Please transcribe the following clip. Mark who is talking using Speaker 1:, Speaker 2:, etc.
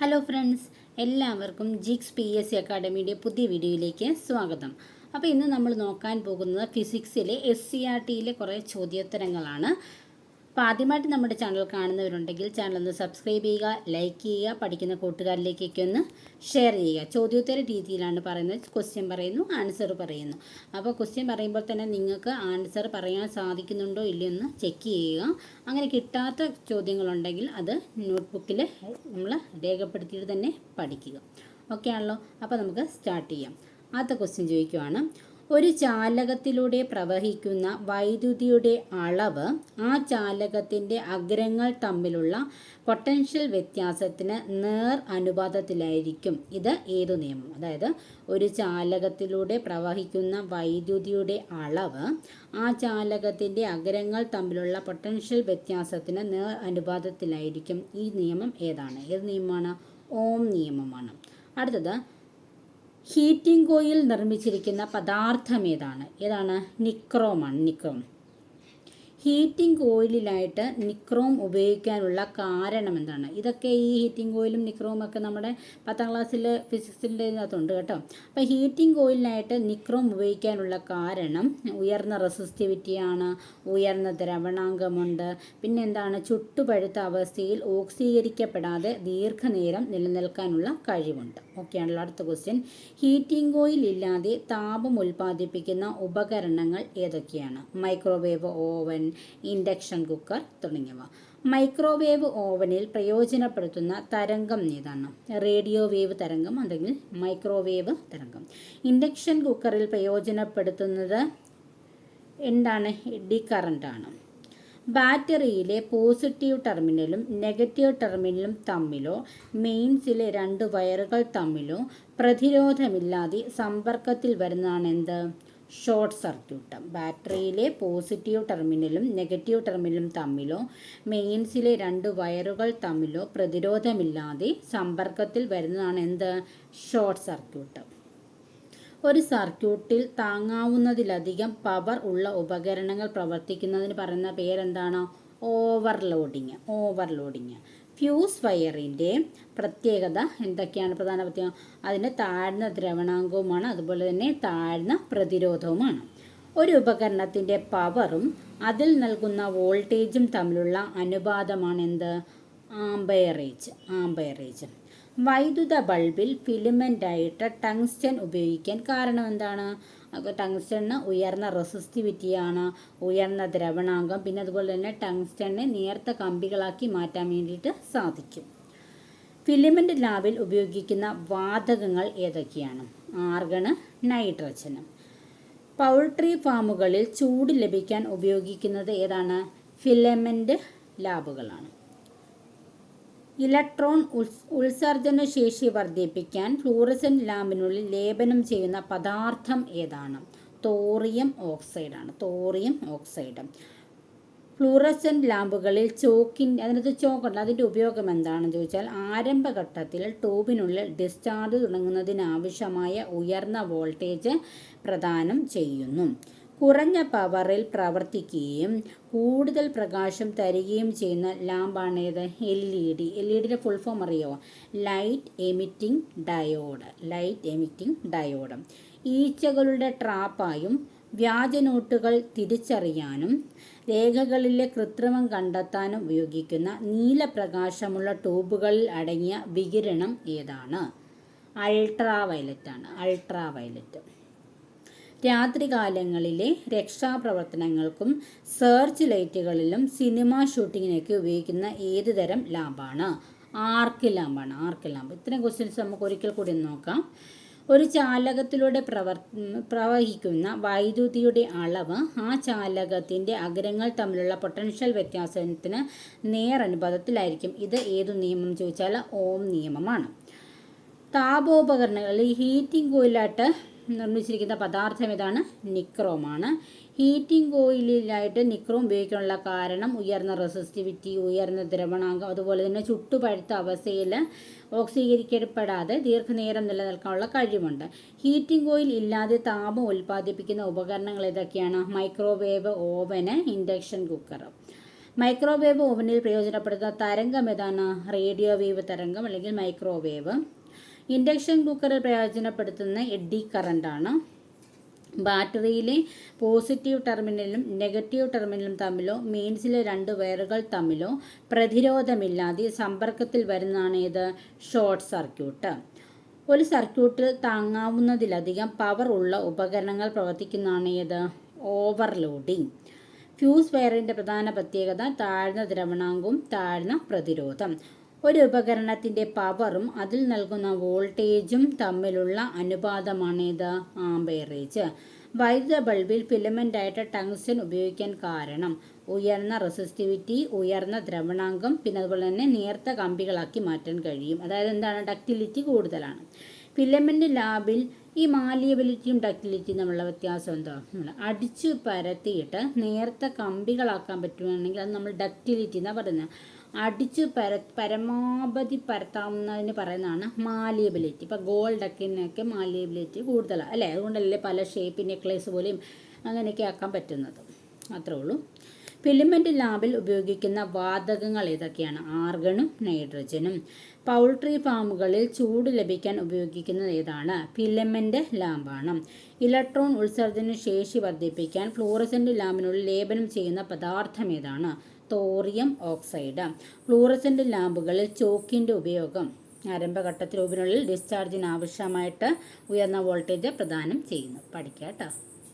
Speaker 1: Hello friends എല്ലാവർക്കും ജിക്സ് P S C അക്കാഡമിയുടെ പുതിയ വീഡിയോയിലേക്ക് സ്വാഗതം. അപ്പോൾ ഇന്ന് നമ്മൾ നോക്കാൻ പോകുന്നത് ഫിസിക്സിലെ എസ് സി ആർ ടിയിലെ കുറേ ചോദ്യോത്തരങ്ങളാണ്. അപ്പോൾ ആദ്യമായിട്ട് നമ്മുടെ ചാനൽ കാണുന്നവരുണ്ടെങ്കിൽ ചാനൽ ഒന്ന് സബ്സ്ക്രൈബ് ചെയ്യുക ലൈക്ക് ചെയ്യുക പഠിക്കുന്ന കൂട്ടുകാരിലേക്കൊക്കെ ഒന്ന് ഷെയർ ചെയ്യുക. ചോദ്യോത്തര രീതിയിലാണ് പറയുന്നത് ക്വസ്റ്റ്യൻ പറയുന്നു ആൻസർ പറയുന്നു. അപ്പോൾ ക്വസ്റ്റ്യൻ പറയുമ്പോൾ തന്നെ നിങ്ങൾക്ക് ആൻസർ പറയാൻ സാധിക്കുന്നുണ്ടോ ഇല്ലയോ എന്ന് ചെക്ക് ചെയ്യുക. അങ്ങനെ കിട്ടാത്ത ചോദ്യങ്ങളുണ്ടെങ്കിൽ അത് നോട്ട്ബുക്കിൽ നമ്മൾ രേഖപ്പെടുത്തിയിട്ട് തന്നെ പഠിക്കുക. ഓക്കെ ആണല്ലോ? അപ്പോൾ നമുക്ക് സ്റ്റാർട്ട് ചെയ്യാം. ആദ്യത്തെ ക്വസ്റ്റ്യൻ ചോദിക്കുവാണ്. ഒരു ചാലകത്തിലൂടെ പ്രവഹിക്കുന്ന വൈദ്യുതിയുടെ അളവ് ആ ചാലകത്തിന്റെ അഗ്രങ്ങൾ തമ്മിലുള്ള പൊട്ടൻഷ്യൽ വ്യത്യാസത്തിന് നേർ അനുപാതത്തിലായിരിക്കും. ഇത് ഏതു നിയമം? അതായത് ഒരു ചാലകത്തിലൂടെ പ്രവഹിക്കുന്ന വൈദ്യുതിയുടെ അളവ് ആ ചാലകത്തിന്റെ അഗ്രങ്ങൾ തമ്മിലുള്ള പൊട്ടൻഷ്യൽ വ്യത്യാസത്തിന് നേർ അനുപാതത്തിലായിരിക്കും. ഈ നിയമം ഏതാണ്? ഏത് നിയമമാണ്? ഓം നിയമമാണ്. അടുത്തത് ഹീറ്റിംഗ് ഓയിൽ നിർമ്മിച്ചിരിക്കുന്ന പദാർത്ഥം ഏതാണ്? ഏതാണ്? നിക്രോമാണ് നിക്രോം ഹീറ്റിംഗ് ഓയിലിലായിട്ട് നിക്രോം ഉപയോഗിക്കാനുള്ള കാരണം എന്താണ് ഇതൊക്കെ ഈ ഹീറ്റിംഗ് ഓയിലും നിക്രോം ഒക്കെ നമ്മുടെ പത്താം ക്ലാസ്സിൽ ഫിസിക്സിന്റെ ഇതിനകത്തുണ്ട് കേട്ടോ. അപ്പോൾ ഹീറ്റിംഗ് ഓയിലിനായിട്ട് നിക്രോം ഉപയോഗിക്കാനുള്ള കാരണം ഉയർന്ന റെസിസ്റ്റിവിറ്റിയാണ് ഉയർന്ന ദ്രവണാങ്കമുണ്ട് പിന്നെ എന്താണ് ചുട്ടുപഴുത്ത അവസ്ഥയിൽ ഓക്സീകരിക്കപ്പെടാതെ ദീർഘനേരം നിലനിൽക്കാനുള്ള കഴിവുണ്ട്. ഓക്കെയാണല്ലോ അടുത്ത ക്വസ്റ്റ്യൻ ഹീറ്റിംഗ് ഓയിൽ ഇല്ലാതെ താപം ഉൽപ്പാദിപ്പിക്കുന്ന ഉപകരണങ്ങൾ ഏതൊക്കെയാണ്? മൈക്രോവേവ് ഓവൻ ഇൻഡക്ഷൻ കുക്കർ തുടങ്ങിയവ. മൈക്രോവേവ് ഓവനിൽ പ്രയോജനപ്പെടുത്തുന്ന തരംഗം ഏതാണ്? റേഡിയോ വേവ് തരംഗം അല്ലെങ്കിൽ മൈക്രോവേവ് തരംഗം. ഇൻഡക്ഷൻ കുക്കറിൽ പ്രയോജനപ്പെടുത്തുന്നത് എന്താണ്? എഡി കറണ്ടാണ് ബാറ്ററിയിലെ പോസിറ്റീവ് ടെർമിനലും നെഗറ്റീവ് ടെർമിനലും തമ്മിലോ മെയിൻസിലെ രണ്ട് വയറുകൾ തമ്മിലോ പ്രതിരോധമില്ലാതെ സമ്പർക്കത്തിൽ വരുന്നതാണ് എന്ത് ഷോർട്ട് സർക്യൂട്ട് ബാറ്ററിയിലെ പോസിറ്റീവ് ടെർമിനലും നെഗറ്റീവ് ടെർമിനലും തമ്മിലോ മെയിൻസിലെ രണ്ട് വയറുകൾ തമ്മിലോ പ്രതിരോധമില്ലാതെ സമ്പർക്കത്തിൽ വരുന്നതാണ് എന്ത്? Short circuit. ഒരു സർക്യൂട്ടിൽ താങ്ങാവുന്നതിലധികം പവർ ഉള്ള ഉപകരണങ്ങൾ പ്രവർത്തിക്കുന്നതിന് പറയുന്ന പേരെന്താണ്? ഓവർലോഡിങ്. ഓവർലോഡിങ്. ഫ്യൂസ് വയറിന്റെ പ്രത്യേകത എന്തൊക്കെയാണ് പ്രധാന പ്രത്യേകം അതിന് താഴ്ന്ന ദ്രവണാങ്കവുമാണ് അതുപോലെ തന്നെ താഴ്ന്ന പ്രതിരോധവുമാണ്. ഒരു ഉപകരണത്തിന്റെ പവറും അതിൽ നൽകുന്ന വോൾട്ടേജും തമ്മിലുള്ള അനുപാതമാണ് എന്ത്? ആംബയറേജ് ആംബയറേജ്. വൈദ്യുത ബൾബിൽ ഫിലിമെന്റായിട്ട് ടങ്സ്റ്റൻ ഉപയോഗിക്കാൻ കാരണം എന്താണ്? ടങ്സ്റ്റണിന് ഉയർന്ന റെസിസ്റ്റിവിറ്റിയാണ് ഉയർന്ന ദ്രവണാംഗം പിന്നെ അതുപോലെ തന്നെ ടങ്സ്റ്റണിനെ നേർത്ത കമ്പികളാക്കി മാറ്റാൻ വേണ്ടിയിട്ട് സാധിക്കും. ഫിലിമെന്റ് ലാബിൽ ഉപയോഗിക്കുന്ന വാതകങ്ങൾ ഏതൊക്കെയാണ്? ആർഗണ് നൈട്രജന് പൗൾട്രി ഫാമുകളിൽ ചൂട് ലഭിക്കാൻ ഉപയോഗിക്കുന്നത് ഏതാണ്? ഫിലമെന്റ് ലാബുകളാണ് ഇലക്ട്രോൺ ഉത്സർജന ശേഷി വർദ്ധിപ്പിക്കാൻ ഫ്ലൂറസെന്റ് ലാമ്പിനുള്ളിൽ ലേപനം ചെയ്യുന്ന പദാർത്ഥം ഏതാണ്? തോറിയം ഓക്സൈഡാണ്. Thorium oxide. ഫ്ലൂറസെന്റ് ലാമ്പുകളിൽ ചോക്കിന്റെ അതിനകത്ത് ചോക്കുണ്ട് അതിന്റെ ഉപയോഗം എന്താണെന്ന് ചോദിച്ചാൽ ആരംഭഘട്ടത്തിൽ ട്യൂബിനുള്ളിൽ ഡിസ്ചാർജ് തുടങ്ങുന്നതിനാവശ്യമായ ഉയർന്ന വോൾട്ടേജ് പ്രദാനം ചെയ്യുന്നു. കുറഞ്ഞ പവറിൽ പ്രവർത്തിക്കുകയും കൂടുതൽ പ്രകാശം തരികയും ചെയ്യുന്ന ലാമ്പാണ് ഏത്? L E D L E ഡിയുടെ ഫുൾ ഫോം അറിയോ? Light emitting diode light emitting diode ഈച്ചകളുടെ ട്രാപ്പായും വ്യാജ നോട്ടുകൾ തിരിച്ചറിയാനും രേഖകളിലെ കൃത്രിമം കണ്ടെത്താനും ഉപയോഗിക്കുന്ന നീലപ്രകാശമുള്ള ട്യൂബുകളിൽ അടങ്ങിയ വികിരണം ഏതാണ്? അൾട്രാ വയലറ്റ് ആണ്. അൾട്രാ വയലറ്റ് രാത്രികാലങ്ങളിലെ രക്ഷാപ്രവർത്തനങ്ങൾക്കും സെർച്ച് ലൈറ്റുകളിലും സിനിമ ഷൂട്ടിങ്ങിനൊക്കെ ഉപയോഗിക്കുന്ന ഏത് തരം ലാമ്പാണ്? ആർക്ക് ലാമ്പാണ്? ആർക്ക് ലാമ്പ്? ഇത്തരം ക്വസ്റ്റ്യൻസ് നമുക്ക് ഒരിക്കൽ കൂടി നോക്കാം. ഒരു ചാലകത്തിലൂടെ പ്രവർ പ്രവഹിക്കുന്ന വൈദ്യുതിയുടെ അളവ് ആ ചാലകത്തിന്റെ അഗ്രങ്ങൾ തമ്മിലുള്ള പൊട്ടൻഷ്യൽ വ്യത്യാസത്തിന് നേരനുപാതത്തിലായിരിക്കും ഇത് ഏതു നിയമം ചോദിച്ചാൽ ഓം നിയമമാണ്. താപോപകരണങ്ങളിൽ ഹീറ്റിംഗ് കോയിലായിട്ട് നിർമ്മിച്ചിരിക്കുന്ന പദാർത്ഥം ഏതാണ് നിക്രോമാണ്. ഹീറ്റിംഗ് ഓയിലിലായിട്ട് നിക്രോം ഉപയോഗിക്കാനുള്ള കാരണം ഉയർന്ന റെസിസ്റ്റിവിറ്റി ഉയർന്ന ദ്രവണാങ്കം അതുപോലെ തന്നെ ചുട്ടുപഴുത്ത അവസ്ഥയിൽ ഓക്സീകരിക്കപ്പെടാതെ ദീർഘനേരം നിലനിൽക്കാനുള്ള കഴിവുണ്ട്. ഹീറ്റിംഗ് ഓയിൽ ഇല്ലാതെ താപം ഉൽപ്പാദിപ്പിക്കുന്ന ഉപകരണങ്ങൾ ഏതൊക്കെയാണ്? Microwave oven induction cooker. Microwave ഓവനിൽ പ്രയോജനപ്പെടുത്തുന്ന തരംഗം ഏതാണ്? റേഡിയോ വേവ് തരംഗം അല്ലെങ്കിൽ മൈക്രോവേവ്. ഇൻഡക്ഷൻ കുക്കറിൽ പ്രയോജനപ്പെടുത്തുന്ന എഡ്ഡി കറണ്ടാണ്. ബാറ്ററിയിലെ പോസിറ്റീവ് ടെർമിനലും നെഗറ്റീവ് ടെർമിനലും തമ്മിലോ മെയിൻസിലെ രണ്ട് വയറുകൾ തമ്മിലോ പ്രതിരോധമില്ലാതെ സമ്പർക്കത്തിൽ വരുന്നതാണ് ഇത് ഷോർട്ട് സർക്യൂട്ട്. ഒരു സർക്യൂട്ടിൽ താങ്ങാവുന്നതിലധികം പവർ ഉള്ള ഉപകരണങ്ങൾ പ്രവർത്തിക്കുന്നതാണ് ഇത് ഓവർലോഡിംഗ് ഫ്യൂസ് വയറിന്റെ പ്രധാന പ്രത്യേകത താഴ്ന്ന ദ്രവണാങ്കവും താഴ്ന്ന പ്രതിരോധം. ഒരു ഉപകരണത്തിന്റെ പവറും അതിൽ നൽകുന്ന വോൾട്ടേജും തമ്മിലുള്ള അനുപാതമാണ് ഇത് ആംബേറേജ് വൈദ്യുത ബൾബിൽ ഫിലമെന്റായിട്ട് ടങ്സ്റ്റൻ ഉപയോഗിക്കാൻ കാരണം ഉയർന്ന റെസിസ്റ്റിവിറ്റി ഉയർന്ന ദ്രവണാങ്കം പിന്നെ അതുപോലെ തന്നെ നേർത്ത കമ്പികളാക്കി മാറ്റാൻ കഴിയും. അതായത് എന്താണ്? ഡക്റ്റിലിറ്റി കൂടുതലാണ്. ഫിലമെന്റ് ലാബിൽ ഈ മാലിയബിലിറ്റിയും ഡക്റ്റിലിറ്റിയും തമ്മിലുള്ള വ്യത്യാസം എന്താ? അടിച്ചു പരത്തിയിട്ട് നേർത്ത കമ്പികളാക്കാൻ പറ്റുകയാണെങ്കിൽ അത് നമ്മൾ ഡക്റ്റിലിറ്റി എന്നാണ് പറയുന്നത്. അടിച്ച് പര പരമാവധി പരത്താവുന്നതിന് പറയുന്നതാണ് മാലിയബിലിറ്റി ഇപ്പോൾ ഗോൾഡൊക്കെ മാലിയബിലിറ്റി കൂടുതലാണ് അല്ലേ? അതുകൊണ്ടല്ലേ പല ഷേപ്പ് നെക്ലേസ് പോലെയും അങ്ങനെയൊക്കെ ആക്കാൻ പറ്റുന്നത്. അത്രേ ഉള്ളൂ. ഫിലിമെന്റ് ലാബിൽ ഉപയോഗിക്കുന്ന വാതകങ്ങൾ ഏതൊക്കെയാണ്? ആർഗണും നൈട്രജനും പൗൾട്രി ഫാമുകളിൽ ചൂട് ലഭിക്കാൻ ഉപയോഗിക്കുന്നത് ഏതാണ്? ഫിലമെന്റ് ലാമ്പാണ് ഇലക്ട്രോൺ ഉത്സർജന ശേഷി വർദ്ധിപ്പിക്കാൻ ഫ്ലൂറസെന്റ് ലാമ്പിനുള്ളിൽ ലേപനം ചെയ്യുന്ന പദാർത്ഥം ഏതാണ്? തോറിയം ഓക്സൈഡ് ഫ്ലൂറസെന്റ് ലാമ്പുകളിൽ ചോക്കിന്റെ ഉപയോഗം. ആരംഭഘട്ടത്തിൽ റൂബിനുള്ളിൽ ഡിസ്ചാർജിന് ആവശ്യമായിട്ട് ഉയർന്ന വോൾട്ടേജ് പ്രദാനം ചെയ്യുന്നു. പഠിക്കാം കേട്ടോ